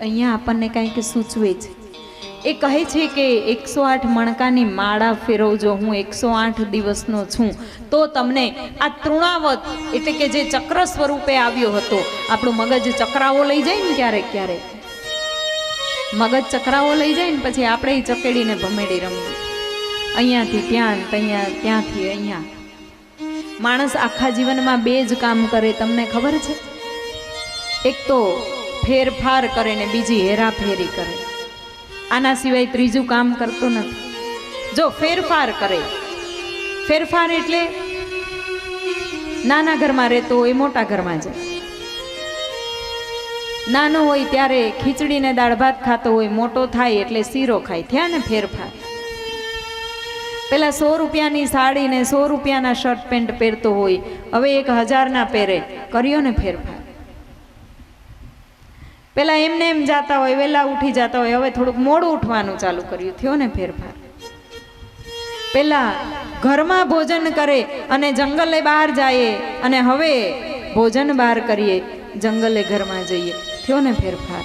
અહીંયા આપણને કાંઈક સૂચવે છે. એ કહે છે કે એકસો આઠ મણકાની માળા ફેરવજો, હું એકસો આઠ દિવસનો છું. તો તમને આ તૃણાવત એટલે કે જે ચક્ર સ્વરૂપે આવ્યો હતો, આપણું મગજ ચક્રાવો લઈ જાય ને ક્યારેક ક્યારેક. મગજ ચક્રાવો લઈ જાય ને પછી આપણે ચકેડીને ભમેડી રમવું અહીંયાથી ત્યાં ત્યાં, ત્યાંથી અહીંયા. માણસ આખા જીવનમાં બે જ કામ કરે, તમને ખબર છે? એક તો ફેરફાર કરે ને બીજી હેરાફેરી કરે. આના સિવાય ત્રીજું કામ કરતો નથી. જો ફેરફાર કરે, ફેરફાર એટલે નાના ઘરમાં રહેતો હોય, મોટા ઘરમાં જાય. નાનો હોય ત્યારે ખીચડીને દાળ ભાત ખાતો હોય, મોટો થાય એટલે શીરો ખાય. થયા ને ફેરફાર. પેલા સો રૂપિયાની સાડી ને સો રૂપિયાના શર્ટ પેન્ટ પહેરતો હોય, હવે એક હજારના પહેરે. કર્યો ને ફેરફાર. પેલા એમને એમ જાતા હોય વહેલા ઉઠી જતા હોય, હવે થોડુંક મોડું ઉઠવાનું ચાલુ કર્યું. થયો ને ફેરફાર? પેલા ઘરમાં ભોજન કરે અને જંગલે બહાર જાય અને હવે ભોજન બહાર કરીએ, જંગલે ઘરમાં જઈએ. થયો ને ફેરફાર?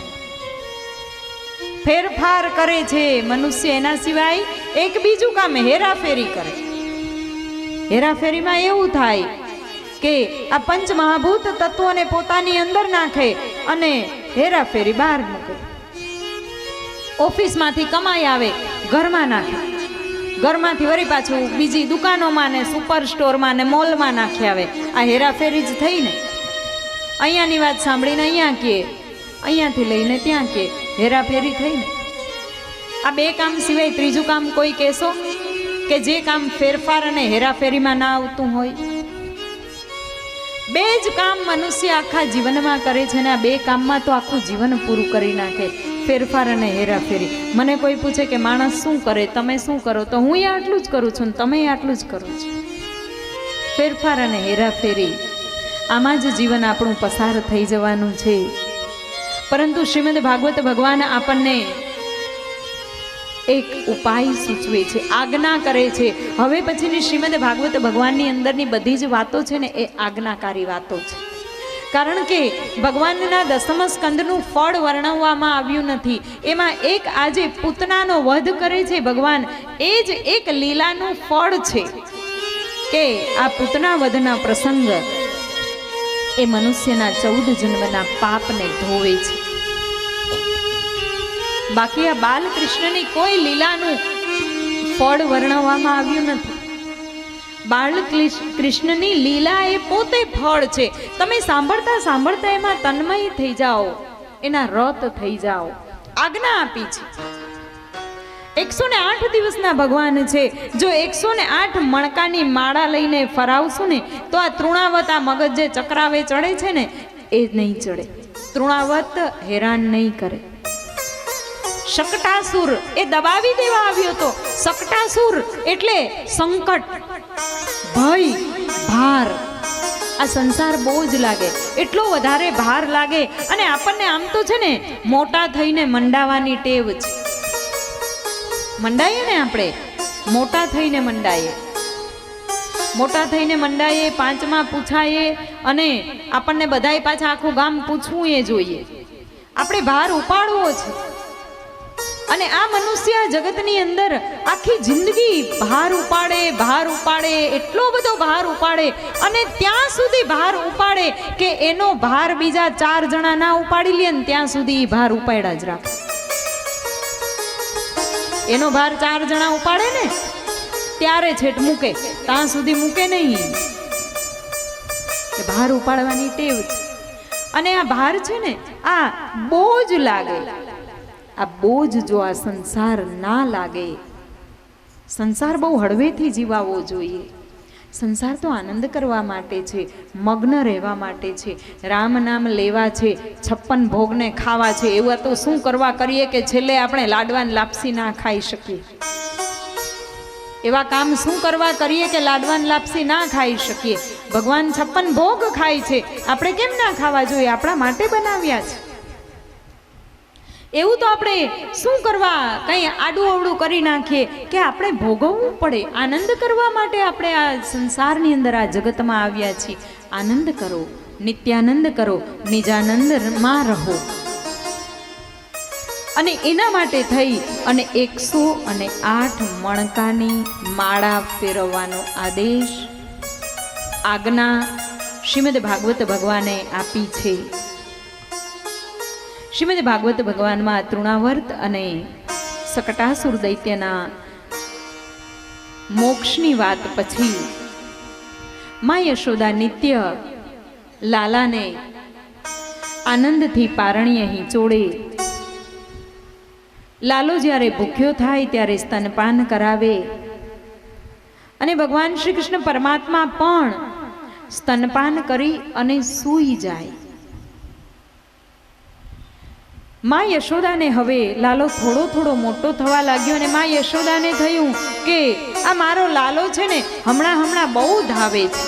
ફેરફાર કરે છે મનુષ્ય એના સિવાય એક બીજું કામ હેરાફેરી કરે. હેરાફેરીમાં એવું થાય કે આ પંચ મહાભૂત તત્વોને પોતાની અંદર નાખે અને હેરાફેરી બહાર મૂકે ઓફિસમાંથી કમાઈ આવે, ઘરમાં નાખે. ઘરમાંથી વળી પાછું બીજી દુકાનોમાં ને સુપર સ્ટોરમાં ને મોલમાં નાખી આવે. આ હેરાફેરી જ થઈ ને અહીંયાની વાત સાંભળીને અહીંયા કહે અહીંયાથી લઈને ત્યાં કહે હેરાફેરી થઈ ને આ બે કામ સિવાય ત્રીજું કામ કોઈ કહેશો? કે જે કામ ફેરફાર અને હેરાફેરીમાં ના આવતું હોય? બે જ કામ મનુષ્ય આખા જીવનમાં કરે છે ને આ બે કામમાં તો આખું જીવન પૂરું કરી નાખે. ફેરફાર અને હેરાફેરી. મને કોઈ પૂછે કે, માણસ શું કરે? તમે શું કરો? તો હું એ આટલું જ કરું છું ને તમે આટલું જ કરો છો. ફેરફાર અને હેરાફેરી. આમાં જ જીવન આપણું પસાર થઈ જવાનું છે. પરંતુ શ્રીમદ ભાગવત ભગવાન આપણને એક ઉપાય સૂચવે છે, આજ્ઞા કરે છે. હવે પછીની શ્રીમદ ભાગવત ભગવાનની અંદરની બધી જ વાતો છે ને, એ આજ્ઞાકારી વાતો છે. કારણ કે ભગવાનના દસમ સ્કંદનું ફળ વર્ણવવામાં આવ્યું નથી. એમાં એક આજે પૂતનાનો વધ કરે છે ભગવાન. એ જ એક લીલાનું ફળ છે કે આ પૂતના વધના પ્રસંગ એ મનુષ્યના ચૌદ જન્મના પાપને ધોવે છે. બાકી આ બાલકૃષ્ણની કોઈ લીલાનું ફળ વર્ણવવામાં આવ્યું નથી. બાળ કૃષ્ણની લીલા એ પોતે ફળ છે. તમે સાંભળતા સાંભળતા એમાં તન્મય થઈ જાઓ. એના રત થઈ જાઓ. આજ્ઞા આપી છે. એકસો ને આઠ દિવસના ભગવાન છે. જો એકસો ને આઠ મણકાની માળા લઈને ફરાવશું ને, તો આ તૃણાવત આ મગજ જે ચક્રાવે ચડે છે ને, એ નહીં ચડે. તૃણાવત હેરાન નહીં કરે. શકટાસુર એ દબાવી દેવા આવ્યો હતો શકટાસુર એટલે સંકટ, ભય, ભાર. આ સંસાર બહુ જ લાગે. એટલો વધારે ભાર લાગે અને આપણને આમ તો છે ને મોટા થઈને મંડાવાની ટેવ છે. મંડાઈએ ને આપણે? મોટા થઈને મંડાઈએ. મોટા થઈને મંડાઈએ, પાંચમાં પૂછાઈએ અને આપણને બધાય પાછા આખું ગામ પૂછવું એ જોઈએ. આપણે ભાર ઉપાડવો છે. અને આ મનુષ્ય જગતની અંદર આખી જિંદગી ભાર ઉપાડે ભાર ઉપાડે, એટલો બધો ભાર ઉપાડે અને ત્યાં સુધી ભાર ઉપાડે કે એનો ભાર બીજા ચાર જણા ના ઉપાડી લે ને ત્યાં સુધી ભાર ઉપાડ્યા જ રાખે. એનો ભાર ચાર જણા ઉપાડે ને, ત્યારે છેટ મૂકે, ત્યાં સુધી મૂકે નહીં. ભાર ઉપાડવાની ટેવ છે. અને આ ભાર છે ને, આ બહુ જ લાગે. આ બોજ જો આ સંસાર ના લાગે. સંસાર બહુ હળવેથી જીવાવો જોઈએ. સંસાર તો આનંદ કરવા માટે છે, મગ્ન રહેવા માટે છે, રામ નામ લેવા છે, છપ્પન ભોગને ખાવા છે, એવા તો શું કરવા કરીએ કે છેલ્લે આપણે લાડવાન લાપસી ના ખાઈ શકીએ? એવા કામ શું કરવા કરીએ કે લાડવાન લાપસી ના ખાઈ શકીએ? ભગવાન છપ્પન ભોગ ખાય છે. આપણે કેમ ના ખાવા જોઈએ? આપણા માટે બનાવ્યા છે. એવું તો આપણે શું કરવા કંઈ આડું અવડું કરી નાખીએ કે આપણે ભોગવવું પડે. આનંદ કરવા માટે આપણે આ સંસારની અંદર, આ જગતમાં આવ્યા છીએ. આનંદ કરો, નિત્યાનંદ કરો, નિજાનંદમાં રહો. અને એના માટે થઈ અને એકસો અને આઠ મણકાની માળા ફેરવવાનો આદેશ. આજ્ઞા શ્રીમદ ભાગવત ભગવાને આપી છે. શ્રીમદ ભાગવત ભગવાનમાં તૃણાવર્ત અને સકટાસુર દૈત્યના મોક્ષની વાત પછી મા યશોદા નિત્ય લાલાને આનંદથી પારણી અહીં ચોડે લાલો જ્યારે ભૂખ્યો થાય ત્યારે સ્તનપાન કરાવે. અને ભગવાન શ્રી કૃષ્ણ પરમાત્મા પણ સ્તનપાન કરી અને સૂઈ જાય. માં યશોદાને હવે લાલો થોડો થોડો મોટો થવા લાગ્યો અને માં યશોદાને થયું કે, આ મારો લાલો છે ને, હમણાં હમણાં બહુ ધાવે છે.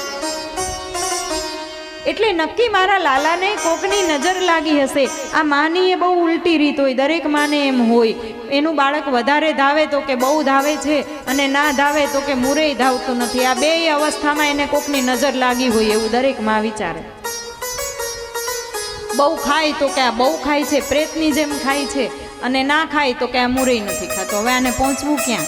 એટલે નક્કી મારા લાલાને કોકની નજર લાગી હશે. આ માની એ બહુ ઉલટી રીત હોય, દરેક માને એમ હોય. એનું બાળક વધારે ધાવે તો કે બહુ ધાવે છે અને ના ધાવે તો કે મુરેય ધાવતું નથી. આ બે અવસ્થામાં એને કોકની નજર લાગી હોય એવું દરેકમાં વિચારે. બહુ ખાય તો કે આ બહુ ખાય છે, પ્રેતની જેમ ખાય છે અને ના ખાય તો કે આ મુરઈ નથી ખાતો. હવે આને પહોંચવું ક્યાં?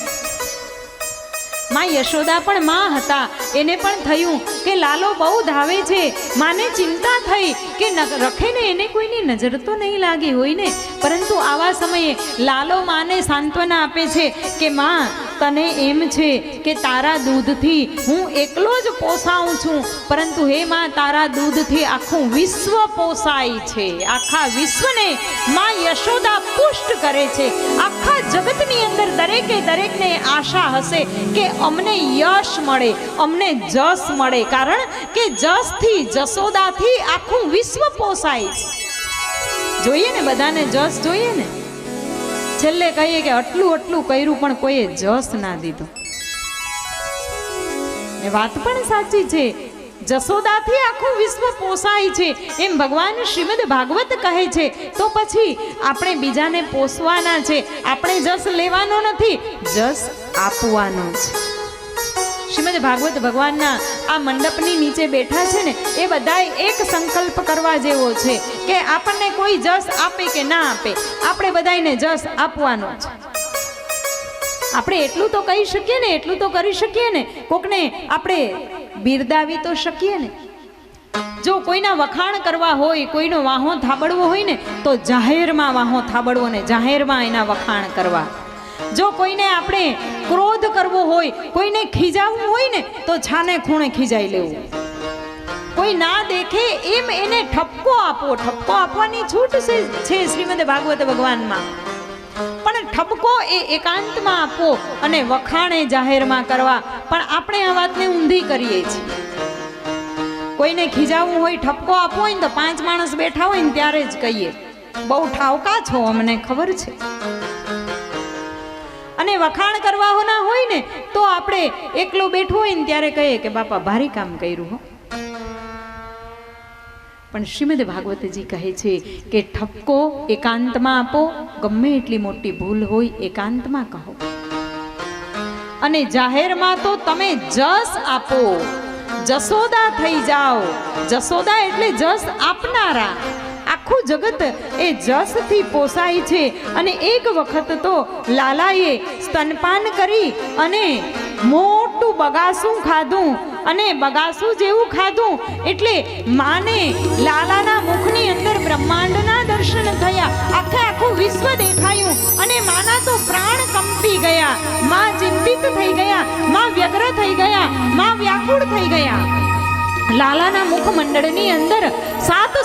માં યશોદા પણ માં હતા. એને પણ થયું કે લાલો બહુ ધાવે છે. માને ચિંતા થઈ કે રખે ને એને કોઈની નજર તો નહીં લાગી હોય ને? પરંતુ આવા સમયે લાલો માને સાંત્વના આપે છે કે માં તને એમ છે કે તારા દૂધથી હું એકલો જ પોસાઉં છું. પરંતુ હે માં, તારા દૂધથી આખું વિશ્વ પોસાય છે. આખા વિશ્વને માં યશોદા પુષ્ટ કરે છે. આખા જગતની અંદર દરેકે દરેકને આશા હશે કે અમને યશ મળે, અમને જસ મળે. કારણ કે જસથી જસોદાથી આખું વિશ્વ પોસાય છે. જોઈએ ને બધાને જસ જોઈએ ને? છેલ્લે કહીએ કે આટલું આટલું કર્યું પણ કોઈએ જસ ના દીધો. એ વાત પણ સાચી છે. જસોદાથી આખું વિશ્વ પોસાય છે. એમ ભગવાન શ્રીમદ ભાગવત કહે છે. તો પછી આપણે બીજાને પોસવાના છે. આપણે જસ લેવાનો નથી, જસ આપવાનો છે. શ્રીમદ ભાગવત ભગવાનના આ મંડપની નીચે બેઠા છે ને, એ બધાય એક સંકલ્પ કરવા જેવો છે કે આપણને કોઈ જસ આપે કે ના આપે, આપણે બધાયને જસ આપવાનો છે આપણે એટલું તો કહી શકીએ ને, એટલું તો કરી શકીએ ને, કોકને આપણે બિરદાવી તો શકીએ ને. જો કોઈના વખાણ કરવા હોય, કોઈનો વાહો થાબડવો હોય ને, તો જાહેરમાં વાહો થાબડવો ને, જાહેરમાં એના વખાણ કરવા. જો કોઈને આપણે ક્રોધ કરવો હોય, કોઈને ખીજાવવું હોય ને, તો છાને ખૂણે ખીજાઈ લેવું. કોઈ ના દેખે એમ એને ઠપકો આપો. ઠપકો આપવાની છૂટ છે શ્રીમદ ભાગવત ભગવાનમાં. પણ ઠપકો એ એકાંતમાં આપો અને વખાણે જાહેરમાં કરવા. પણ આપણે આ વાતને ઊંધી કરીએ છીએ. કોઈને ખીજાવવું હોય, ઠપકો આપવો હોય ને, તો પાંચ માણસ બેઠા હોય ને ત્યારે જ કહીએ. બહુ ઠાવકા છો અમને, ખબર છે? અને વખાણ કરવા ના હોય ને, તો આપણે એકલો બેઠો હોય ને ત્યારે કહીએ કે, બાપા, ભારી કામ કર્યું હો. પણ શ્રીમદ ભાગવતજી કહે છે કે, ઠપકો એકાંતમાં આપો, ગમે એટલી મોટી ભૂલ હોય એકાંતમાં કહો. અને જાહેરમાં તો તમે જસ આપો. જસોદા થઈ જાઓ. જસોદા એટલે જસ આપનારા. આખું જગત એ જસથી પોસાય છે. અને એક વખત તો લાલાએ સ્તનપાન કરી અને મોટું બગાસું ખાધું. અને બગાસું જેવું ખાધું એટલે માને લાલાના મુખની અંદર બ્રહ્માંડના દર્શન થયા. આખે આખું વિશ્વ દેખાયું અને માના તો પ્રાણ કંપી ગયા. માં ચિંતિત થઈ ગયા, માં વ્યગ્ર થઈ ગયા, માં વ્યાકુળ થઈ ગયા. લાલાના મુખમંડળની અંદર સાત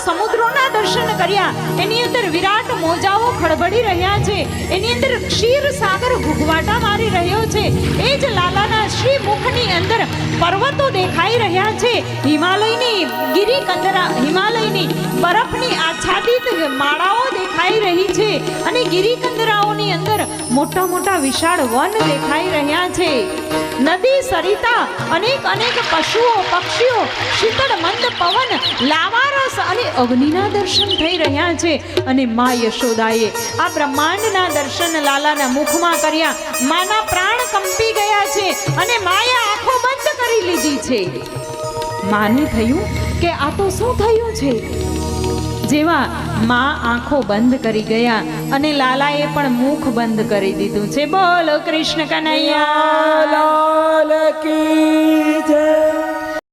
કર્યા. એની અંદર વિરાટ મોજાઓ ખડબડી રહ્યા છે. એની અંદર ક્ષીર સાગર ઘૂઘવાટા મારી રહ્યો છે. એ જ લાલાના શ્રી મુખની અંદર પર્વતો દેખાઈ રહ્યા છે. હિમાલયની ગિરિકંદરા હિમાલયની આચ્છાદિત માળાઓ દેખાઈ રહી છે અને ગિરિકંદરાઓની અંદર મોટા મોટા વિશાળ વન દેખાઈ રહ્યા છે. નદી સરિતા અનેક અનેક પશુઓ, પક્ષીઓ શીતળ મંદ પવન, લાવારસ અને અગ્નિના દર્શન થઈ રહ્યા છે અને મા યશોદાએ આ બ્રહ્માંડના દર્શન લાલાના મુખમાં કર્યા. માના પ્રાણ કંપી ગયા છે અને માએ આંખો બંધ કરી લીધી છે. માને થયું કે આ તો શું થયું છે? જેવા માં આંખો બંધ કરી ગયા અને લાલાએ પણ મુખ બંધ કરી દીધું છે. બોલો કૃષ્ણ કનૈયા. લાલ કી જય.